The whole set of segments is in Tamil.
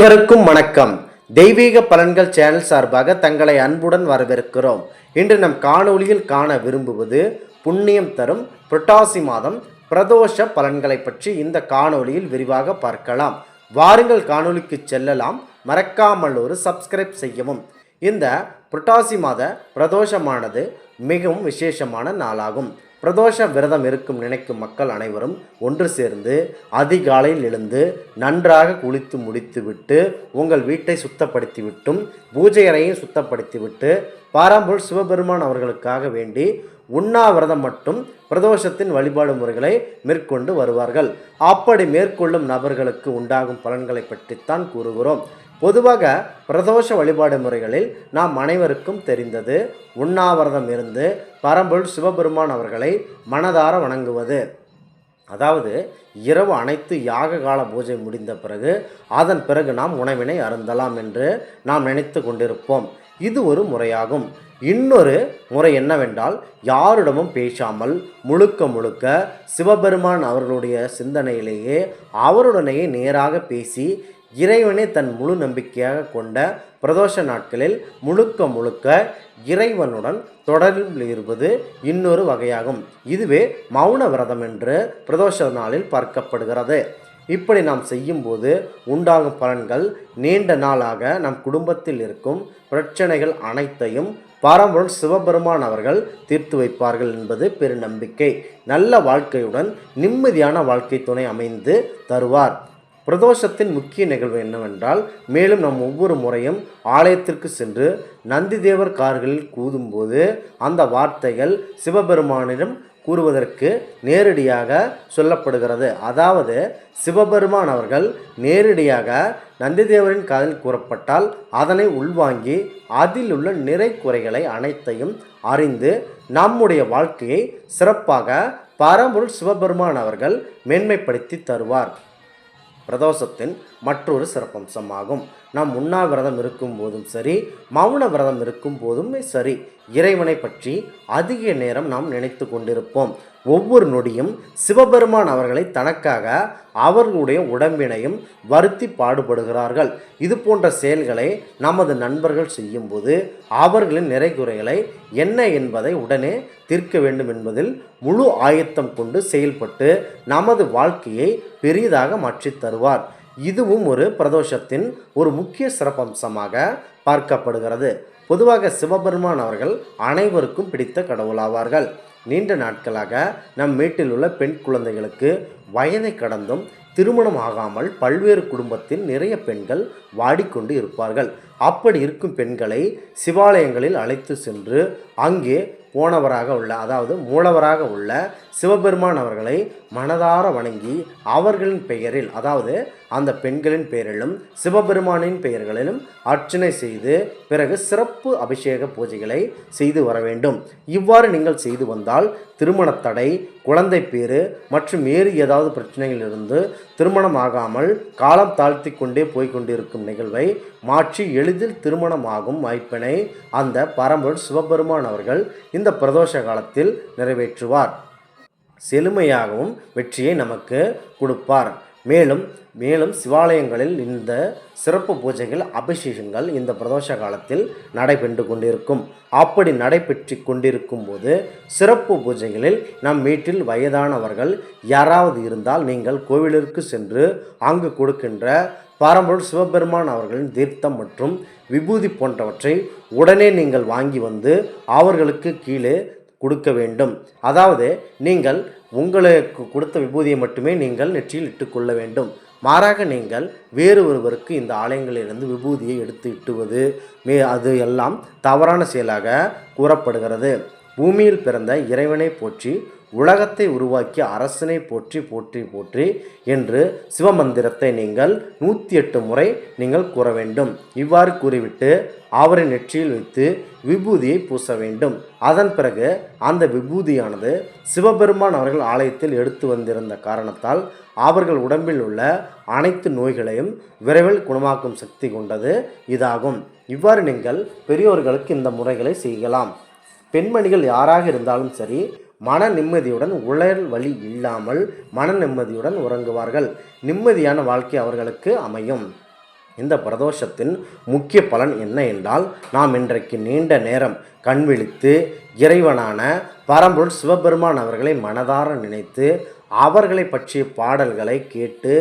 அனைவருக்கும் வணக்கம். தெய்வீக பலன்கள் சேனல் சார்பாக தங்களை அன்புடன் வரவேற்கிறோம். இன்று நம் காணொளியில் காண விரும்புவது புண்ணியம் தரும் புரட்டாசி மாதம் பிரதோஷ பலன்களை பற்றி இந்த காணொளியில் விரிவாக பார்க்கலாம். வாருங்கள் காணொளிக்கு செல்லலாம். மறக்காமல் ஒரு சப்ஸ்கிரைப் செய்யவும். இந்த புரட்டாசி மாத பிரதோஷமானது மிகவும் விசேஷமான நாளாகும். பிரதோஷ விரதம் இருக்கும் நினைக்கும் மக்கள் அனைவரும் ஒன்று சேர்ந்து அதிகாலையில் எழுந்து நன்றாக குளித்து முடித்துவிட்டு உங்கள் வீட்டை சுத்தப்படுத்திவிட்டும் பூஜை அறையும் சுத்தப்படுத்திவிட்டு பாராம்பூர் சிவபெருமான் அவர்களுக்காக வேண்டி உண்ணாவிரதம் மட்டும் பிரதோஷத்தின் வழிபாடு முறைகளை மேற்கொண்டு வருவார்கள். அப்படி மேற்கொள்ளும் நபர்களுக்கு உண்டாகும் பலன்களை பற்றித்தான் கூறுகிறோம். பொதுவாக பிரதோஷ வழிபாடு முறைகளில் நாம் அனைவருக்கும் தெரிந்தது உண்ணாவிரதம் இருந்து பரம்பொருள் சிவபெருமான் அவர்களை மனதார வணங்குவது. அதாவது இரவு அனைத்து யாக கால பூஜை முடிந்த பிறகு அதன் பிறகு நாம் உணவினை அருந்தலாம் என்று நாம் நினைத்து கொண்டிருப்போம். இது ஒரு முறையாகும். இன்னொரு முறை என்னவென்றால் யாரிடமும் பேசாமல் முழுக்க முழுக்க சிவபெருமான் அவர்களுடைய சிந்தனையிலேயே அவருடனேயே நேராக பேசி இறைவனை தன் முழு நம்பிக்கையாக கொண்ட பிரதோஷ நாட்களில் முழுக்க முழுக்க இறைவனுடன் தொடர்பில் இருப்பது இன்னொரு வகையாகும். இதுவே மௌன விரதம் என்று பிரதோஷ நாளில் பார்க்கப்படுகிறது. இப்படி நாம் செய்யும்போது உண்டாகும் பலன்கள் நீண்ட நாளாக நம் குடும்பத்தில் இருக்கும் பிரச்சனைகள் அனைத்தையும் பாரம்பரியம் சிவபெருமான் அவர்கள் தீர்த்து வைப்பார்கள் என்பது பெருநம்பிக்கை. நல்ல வாழ்க்கையுடன் நிம்மதியான வாழ்க்கை துணை அமைந்து தருவார். பிரதோஷத்தின் முக்கிய நிகழ்வு என்னவென்றால் மேலும் நாம் ஒவ்வொரு முறையும் ஆலயத்திற்கு சென்று நந்திதேவர் கார்களில் கூதும்போது அந்த வார்த்தைகள் சிவபெருமானிடம் கூறுவதற்கு நேரடியாக சொல்லப்படுகிறது. அதாவது சிவபெருமான் அவர்கள் நேரடியாக நந்திதேவரின் காதில் கூறப்பட்டால் அதனை உள்வாங்கி அதில் உள்ள நிறை குறைகளை அனைத்தையும் அறிந்து நம்முடைய வாழ்க்கையை சிறப்பாக பரம்பொருள் சிவபெருமான் அவர்கள் மேன்மைப்படுத்தி தருவார். பிரதோஷத்தின் மற்றொரு சிறப்பம்சமாகும். நாம் உண்ணாவிரதம் இருக்கும் போதும் சரி மௌன விரதம் இருக்கும் போதும் சரி. இறைவனை பற்றி அதிக நேரம் நாம் நினைத்து கொண்டிருப்போம். ஒவ்வொரு நொடியும் சிவபெருமான் அவர்களை தனக்காக அவர்களுடைய உடம்பினையும் வருத்தி பாடுபடுகிறார்கள். இது போன்ற செயல்களை நமது நண்பர்கள் செய்யும்போது அவர்களின் நிறைகுறைகளை என்ன என்பதை உடனே தீர்க்க வேண்டும் என்பதில் முழு ஆயத்தம் கொண்டு செயல்பட்டு நமது வாழ்க்கையை பெரிதாக மாற்றித் தருவார். இதுவும் ஒரு பிரதோஷத்தின் ஒரு முக்கிய சிறப்பம்சமாக பார்க்கப்படுகிறது. பொதுவாக சிவபெருமான் அவர்கள் அனைவருக்கும் பிடித்த கடவுளாவார்கள். நீண்ட நாட்களாக நம் வீட்டில் உள்ள பெண் குழந்தைகளுக்கு வயதை கடந்தும் திருமணம் ஆகாமல் பல்வேறு குடும்பத்தில் நிறைய பெண்கள் வாடிக்கொண்டு இருப்பார்கள். அப்படி இருக்கும் பெண்களை சிவாலயங்களில் அழைத்து சென்று அங்கே போனவராக உள்ள அதாவது மூலவராக உள்ள சிவபெருமான் அவர்களை மனதார வணங்கி அவர்களின் பெயரில் அதாவது அந்த பெண்களின் பெயரிலும் சிவபெருமானின் பெயர்களிலும் அர்ச்சனை செய்து பிறகு சிறப்பு அபிஷேக பூஜைகளை செய்து வர வேண்டும். இவ்வாறு நீங்கள் செய்து வந்தால் திருமண தடை குழந்தை பேறு மற்றும் வேறு ஏதாவது பிரச்சனைகளிலிருந்து திருமணம் ஆகாமல் காலம் தாழ்த்தி கொண்டே போய்கொண்டிருக்கும் நிகழ்வை மாற்றி எழு எளிதில் திருமணமாகும் வாய்ப்பினை அந்த பரம்பொருள் சிவபெருமான் அவர்கள் இந்த பிரதோஷ காலத்தில் நிறைவேற்றுவார். செழுமையாகவும் வெற்றியை நமக்கு கொடுப்பார். மேலும் மேலும் சிவாலயங்களில் இந்த சிறப்பு பூஜைகள் அபிஷேகங்கள் இந்த பிரதோஷ காலத்தில் நடைபெற்று கொண்டிருக்கும். அப்படி நடைபெற்று கொண்டிருக்கும் போது சிறப்பு பூஜைகளில் நம் வீட்டில் வயதானவர்கள் யாராவது இருந்தால் நீங்கள் கோவிலிற்கு சென்று அங்கு கொடுக்கின்ற பாரம்பரிய சிவபெருமான் அவர்களின் தீர்த்தம் மற்றும் விபூதி போன்றவற்றை உடனே நீங்கள் வாங்கி வந்து அவர்களுக்கு கீழே கொடுக்க வேண்டும். அதாவது நீங்கள் உங்களுக்கு கொடுத்த விபூதியை மட்டுமே நீங்கள் நெற்றியில் இட்டுக்கொள்ள வேண்டும். மாறாக நீங்கள் வேறு ஒருவருக்கு இந்த ஆலயங்களிலிருந்து விபூதியை எடுத்து இட்டுவது மே அது எல்லாம் தவறான செயலாக கூறப்படுகிறது. பூமியில் பிறந்த இறைவனை போற்றி உலகத்தை உருவாக்கி அரசனை போற்றி போற்றி போற்றி என்று சிவமந்திரத்தை நீங்கள் நூற்றி எட்டு முறை நீங்கள் கூற வேண்டும். இவ்வாறு கூறிவிட்டு அவரை நெற்றியில் வைத்து விபூதியை பூச வேண்டும். அதன் பிறகு அந்த விபூதியானது சிவபெருமான் அவர்கள் ஆலயத்தில் எடுத்து வந்திருந்த காரணத்தால் அவர்கள் உடம்பில் உள்ள அனைத்து நோய்களையும் விரைவில் குணமாக்கும் சக்தி கொண்டது இதாகும். இவ்வாறு நீங்கள் பெரியோர்களுக்கு இந்த முறைகளை செய்யலாம். பெண்மணிகள் யாராக இருந்தாலும் சரி மன நிம்மதியுடன் உடல் வழி இல்லாமல் மன நிம்மதியுடன் உறங்குவார்கள். நிம்மதியான வாழ்க்கை அவர்களுக்கு அமையும். இந்த பிரதோஷத்தின் முக்கிய பலன் என்ன என்றால் நாம் இன்றைக்கு நீண்ட நேரம் கண் விழித்து இறைவனான பரம்பொருள் சிவபெருமான் அவர்களை மனதார நினைத்து அவர்களை பற்றிய பாடல்களை கேட்டு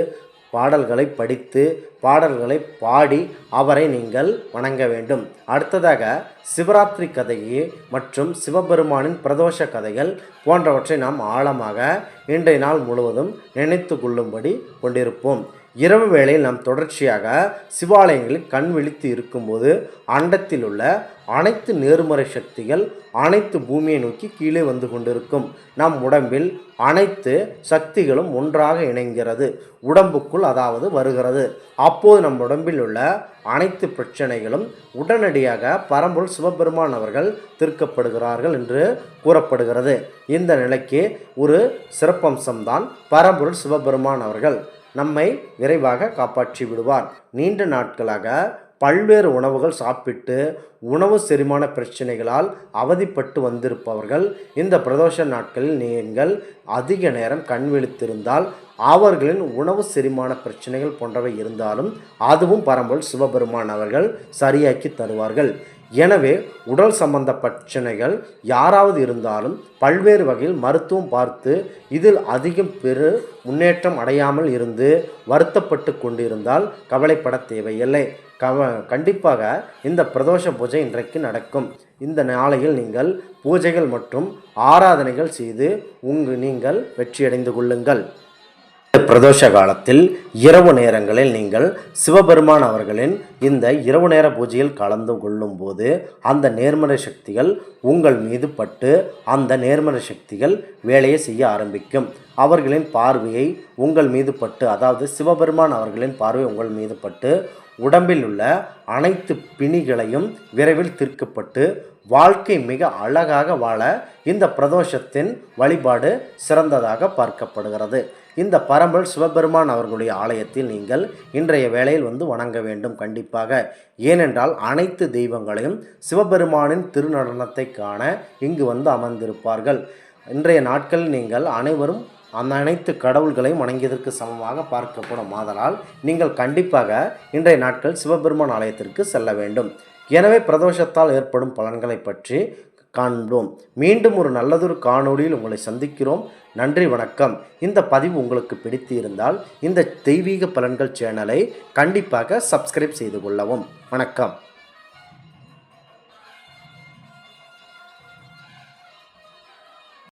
பாடல்களை படித்து பாடல்களை பாடி அவரை நீங்கள் வணங்க வேண்டும். அடுத்ததாக சிவராத்திரி கதையை மற்றும் சிவபெருமானின் பிரதோஷ கதைகள் போன்றவற்றை நாம் ஆழமாக இன்றைய நாள் முழுவதும் நினைத்து கொள்ளும்படி கொண்டிருப்போம். இரவு வேளையில் நாம் தொடர்ச்சியாக சிவாலயங்களில் கண் விழித்து இருக்கும்போது அண்டத்தில் உள்ள அனைத்து நேர்மறை சக்திகள் அனைத்து பூமியை நோக்கி கீழே வந்து கொண்டிருக்கும். நம் உடம்பில் அனைத்து சக்திகளும் ஒன்றாக இணைகிறது. உடம்புக்குள் அதாவது வருகிறது. அப்போது நம் உடம்பில் உள்ள அனைத்து பிரச்சனைகளும் உடனடியாக பரம்பொருள் சிவபெருமான் அவர்கள் தீர்க்கப்படுகிறார்கள் என்று கூறப்படுகிறது. இந்த நிலைக்கு ஒரு சிறப்பு சிறப்பம்சம்தான் பரம்பொருள் சிவபெருமான் அவர்கள். நம்மை விரைவாக காப்பாற்றி விடுவார். நீண்ட நாட்களாக பல்வேறு உணவுகள் சாப்பிட்டு உணவு செரிமான பிரச்சனைகளால் அவதிப்பட்டு வந்திருப்பவர்கள் இந்த பிரதோஷ நாட்களில் நீங்கள் அதிக நேரம் கண் விழித்திருந்தால் அவர்களின் உணவு செரிமான பிரச்சனைகள் போன்றவை இருந்தாலும் அதுவும் பரம்பொருள் சிவபெருமான் அவர்கள் சரியாக்கி தருவார்கள். எனவே உடல் சம்பந்த பிரச்சனைகள் யாராவது இருந்தாலும் பல்வேறு வகையில் மருத்துவம் பார்த்து இதில் அதிகம் பெரு முன்னேற்றம் அடையாமல் இருந்து வருத்தப்பட்டு கொண்டிருந்தால் கவலைப்பட தேவையில்லை. கவ கண்டிப்பாக இந்த பிரதோஷ பூஜை இன்றைக்கு நடக்கும். இந்த நாளையில் நீங்கள் பூஜைகள் மற்றும் ஆராதனைகள் செய்து உங்கு நீங்கள் வெற்றியடைந்து கொள்ளுங்கள். பிரதோஷ காலத்தில் இரவு நேரங்களில் நீங்கள் சிவபெருமான் அவர்களின் இந்த இரவு நேர பூஜையில் கலந்து கொள்ளும்போது அந்த நேர்மறை சக்திகள் உங்கள் மீது பட்டு அந்த நேர்மறை சக்திகள் வேலையை செய்ய ஆரம்பிக்கும். அவர்களின் பார்வையை உங்கள் மீது பட்டு அதாவது சிவபெருமான் அவர்களின் பார்வை உங்கள் மீது பட்டு உடம்பில் உள்ள அனைத்து பிணிகளையும் விரைவில் தீர்க்கப்பட்டு வாழ்க்கை மிக அழகாக வாழ இந்த பிரதோஷத்தின் வழிபாடு சிறந்ததாக பார்க்கப்படுகிறது. இந்த பரம்பல் சிவபெருமான் அவர்களுடைய ஆலயத்தில் நீங்கள் இன்றைய வேளையில் வந்து வணங்க வேண்டும் கண்டிப்பாக. ஏனென்றால் அனைத்து தெய்வங்களையும் சிவபெருமானின் திருநடனத்தை காண இங்கு வந்து அமர்ந்திருப்பார்கள். இன்றைய நாட்களில் நீங்கள் அனைவரும் அந்த அனைத்து கடவுள்களையும் வணங்கியதற்கு சமமாக பார்க்கப்படும். ஆதலால் நீங்கள் கண்டிப்பாக இன்றைய நாட்கள் சிவபெருமான் ஆலயத்திற்கு செல்ல வேண்டும். எனவே பிரதோஷத்தால் ஏற்படும் பலன்களை பற்றி காண்போம். மீண்டும் ஒரு நல்லதொரு காணொளியில் உங்களை சந்திக்கிறோம். நன்றி வணக்கம். இந்த பதிவு உங்களுக்கு பிடித்து இருந்தால் இந்த தெய்வீக பலன்கள் சேனலை கண்டிப்பாக சப்ஸ்கிரைப் செய்து கொள்ளவும். வணக்கம்.